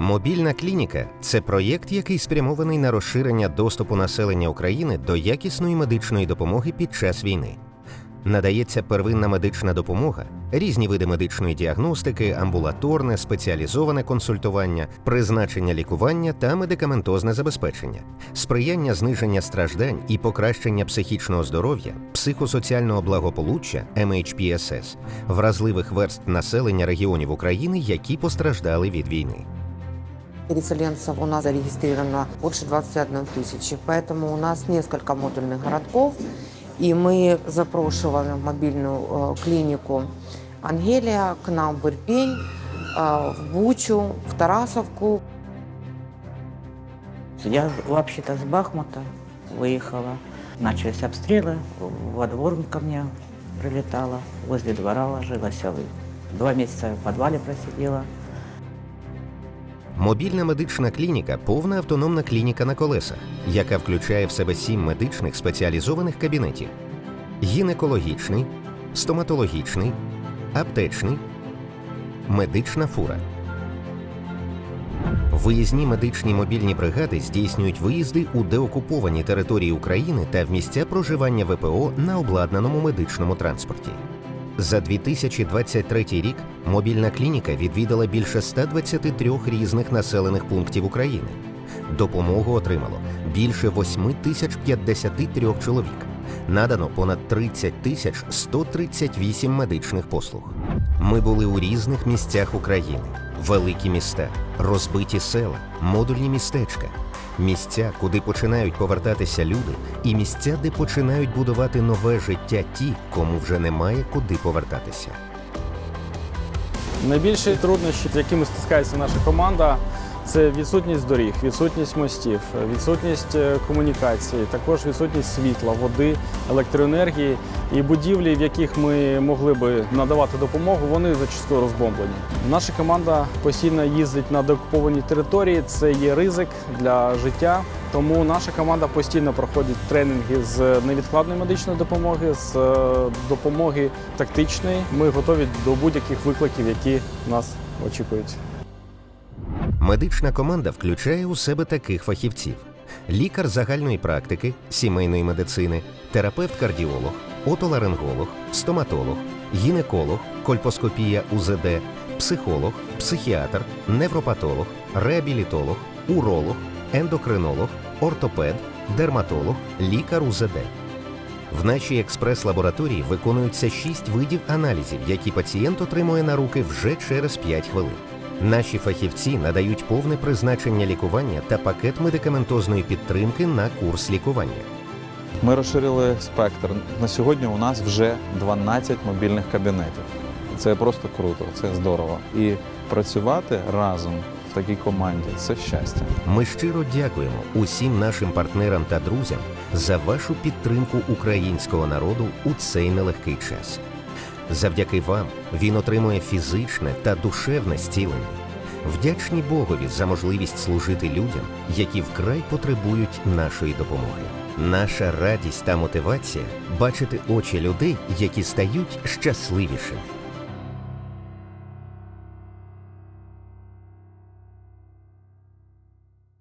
Мобільна клініка це проєкт, який спрямований на розширення доступу населення України до якісної медичної допомоги під час війни. Надається первинна медична допомога, різні види медичної діагностики, амбулаторне, спеціалізоване консультування, призначення лікування та медикаментозне забезпечення, сприяння зниження страждань і покращення психічного здоров'я, психосоціального благополуччя MHPSS, вразливих верств населення регіонів України, які постраждали від війни Переселенцев у нас зарегистрировано больше 21 тысячи, поэтому у нас несколько модульных городков, и мы запрошиваем в мобильную э, клинику Ангелия к нам в Ирпень, э, в Бучу, в Тарасовку. Я вообще-то с Бахмута выехала. Начались обстрелы, во двор ко мне прилетала, возле двора ложилась. а вы- Два месяца в подвале просидела. Мобільна медична клініка повна автономна клініка на колесах, яка включає в себе сім медичних спеціалізованих кабінетів: гінекологічний, стоматологічний, аптечний, медична фура. Виїзні медичні мобільні бригади здійснюють виїзди у деокуповані території України та в місця проживання ВПО на обладнаному медичному транспорті. За 2023 рік мобільна клініка відвідала більше 123 різних населених пунктів України. Допомогу отримало більше 8 тисяч 53 чоловік. Надано понад 30 тисяч 138 медичних послуг. Ми були у різних місцях України: великі міста, розбиті села, модульні містечка, місця, куди починають повертатися люди, і місця, де починають будувати нове життя ті, кому вже немає куди повертатися. Найбільші труднощі, з якими стискається наша команда, це відсутність доріг, відсутність мостів, відсутність е, комунікації, також відсутність світла, води, електроенергії і будівлі, в яких ми могли би надавати допомогу, вони зачастую розбомблені. Наша команда постійно їздить на деокуповані території. Це є ризик для життя. Тому наша команда постійно проходить тренінги з невідкладної медичної допомоги, з е, допомоги тактичної. Ми готові до будь-яких викликів, які нас очікують. Медична команда включає у себе таких фахівців: лікар загальної практики, сімейної медицини, терапевт-кардіолог, отоларинголог, стоматолог, гінеколог, кольпоскопія УЗД, психолог, психіатр, невропатолог, реабілітолог, уролог, ендокринолог, ортопед, дерматолог, лікар УЗД. В нашій експрес-лабораторії виконуються шість видів аналізів, які пацієнт отримує на руки вже через 5 хвилин. Наші фахівці надають повне призначення лікування та пакет медикаментозної підтримки на курс лікування. Ми розширили спектр. На сьогодні у нас вже 12 мобільних кабінетів. Це просто круто, це здорово. І працювати разом в такій команді це щастя. Ми щиро дякуємо усім нашим партнерам та друзям за вашу підтримку українського народу у цей нелегкий час. Завдяки вам він отримує фізичне та душевне зцілення. Вдячні Богові за можливість служити людям, які вкрай потребують нашої допомоги. Наша радість та мотивація бачити очі людей, які стають щасливішими.